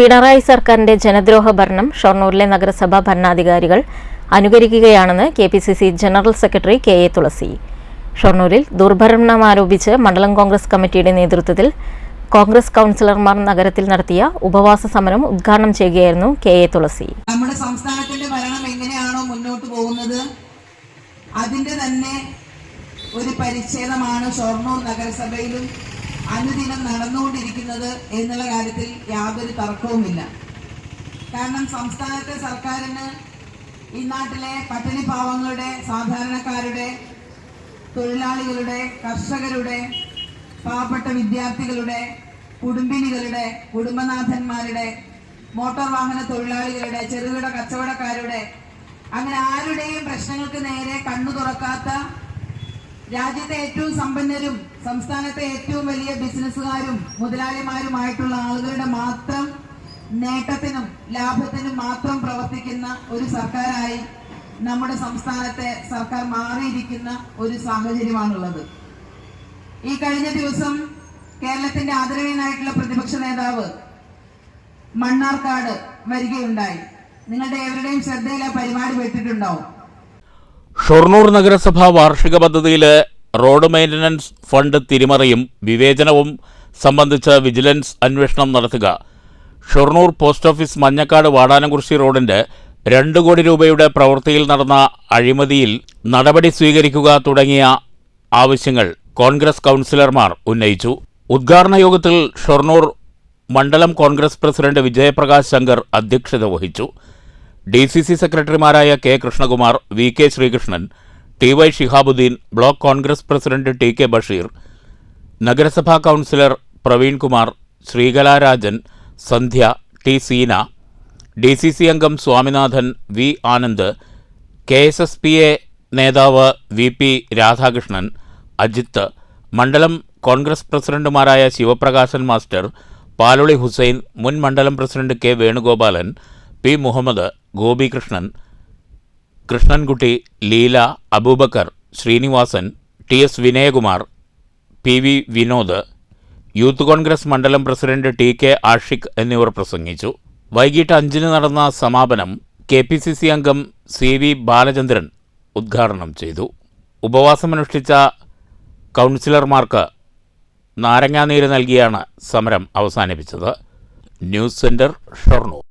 പിണറായി സർക്കാരിന്റെ ജനദ്രോഹ ഭരണം ഷൊർണൂരിലെ നഗരസഭാ ഭരണാധികാരികൾ അനുകരിക്കുകയാണെന്ന് K P C C general secretary K A Thulasi. ഷൊർണൂരിൽ ദുർഭരണം ആരോപിച്ച് മണ്ഡലം കോൺഗ്രസ് കമ്മിറ്റിയുടെ നേതൃത്വത്തിൽ കോൺഗ്രസ് കൗൺസിലർമാർ നഗരത്തിൽ നടത്തിയ ഉപവാസ സമരം ഉദ്ഘാടനം ചെയ്യുകയായിരുന്നു കെ എ തുളസി. നമ്മുടെ സംസ്ഥാനത്തിന്റെ ഭരണം എങ്ങനെയാണോ മുന്നോട്ട് പോകുന്നത് അതിന്റെ തന്നെ ഒരു പരിച്ഛേദമാണ് ഷൊർണൂർ നഗരസഭയിലും അനുദിനം നടന്നുകൊണ്ടിരിക്കുന്നത് എന്നുള്ള കാര്യത്തിൽ യാതൊരു തർക്കവുമില്ല. കാരണം സംസ്ഥാനത്തെ സർക്കാരിന് ഈ നാട്ടിലെ പട്ടിണി പാവങ്ങളുടെ സാധാരണക്കാരുടെ തൊഴിലാളികളുടെ കർഷകരുടെ പാവപ്പെട്ട വിദ്യാർത്ഥികളുടെ കുടുംബിനികളുടെ കുടുംബനാഥന്മാരുടെ മോട്ടോർ വാഹന തൊഴിലാളികളുടെ ചെറുകിട കച്ചവടക്കാരുടെ അങ്ങനെ ആരുടെയും പ്രശ്നങ്ങൾക്ക് നേരെ കണ്ണു തുറക്കാത്ത രാജ്യത്തെ ഏറ്റവും സമ്പന്നരും സംസ്ഥാനത്തെ ഏറ്റവും വലിയ ബിസിനസ്സുകാരും മുതലാളിമാരുമായിട്ടുള്ള ആളുകളുടെ മാത്രം നേട്ടത്തിനും ലാഭത്തിനും മാത്രം പ്രവർത്തിക്കുന്ന ഒരു സർക്കാരായി നമ്മുടെ സംസ്ഥാനത്തെ സർക്കാർ മാറിയിരിക്കുന്ന ഒരു സാഹചര്യമാണുള്ളത്. ഈ കഴിഞ്ഞ ദിവസം കേരളത്തിന്റെ ആദരണീയനായിട്ടുള്ള പ്രതിപക്ഷ നേതാവ് മണ്ണാർക്കാട് വരികയുണ്ടായി. നിങ്ങളുടെ എവരുടെയും ശ്രദ്ധയിൽ ആ പരിപാടി പെട്ടിട്ടുണ്ടാവും. ഷൊർണൂർ നഗരസഭ വാർഷിക പദ്ധതിയിൽ റോഡ് മെയിന്റനൻസ് ഫണ്ട് തിരിമറിയും വിവേചനവും സംബന്ധിച്ച് വിജിലൻസ് അന്വേഷണം നടത്തുക. ഷൊർണൂർ പോസ്റ്റ് ഓഫീസ് മഞ്ഞക്കാട് വാടാനകുറിശി റോഡിന്റെ രണ്ട് കോടി രൂപയുടെ പ്രവൃത്തിയിൽ നടന്ന അഴിമതിയിൽ നടപടി സ്വീകരിക്കുക തുടങ്ങിയ ആവശ്യങ്ങൾ കോൺഗ്രസ് കൗൺസിലർമാർ ഉന്നയിച്ചു. ഉദ്ഘാടന യോഗത്തിൽ ഷൊർണൂർ മണ്ഡലം കോൺഗ്രസ് പ്രസിഡന്റ് വിജയപ്രകാശ് ശങ്കർ അധ്യക്ഷത വഹിച്ചു. ഡി സി സി സെക്രട്ടറിമാരായ K Krishnakumar V K Sreekrishnan T Y Shihabuddin block Congress president T K Basheer നഗരസഭാ councillor Praveenkumar Sreekalarajan Sandhya T Seena D C C അംഗം Swaminathan V Anand K S S P A നേതാവ് V P Radhakrishnan Ajith മണ്ഡലം കോൺഗ്രസ് പ്രസിഡന്റുമാരായ Sivaprakashan master Paluli Hussain മുൻ മണ്ഡലം president K Venugopalan P Muhammad Gopikrishnan Krishnankutty Leela Abubakar Srinivasan T S Vinayakumar P V Vinod youth Congress മണ്ഡലം president T K Ashiq എന്നിവർ പ്രസംഗിച്ചു. വൈകിട്ട് അഞ്ചിന് നടന്ന സമാപനം കെ പി സി സി അംഗം സി വി ബാലചന്ദ്രൻ ഉദ്ഘാടനം ചെയ്തു. ഉപവാസമനുഷ്ഠിച്ച കൗൺസിലർമാർക്ക് നാരങ്ങാനീര് നൽകിയാണ് സമരം അവസാനിപ്പിച്ചത്. News centre Shoranur.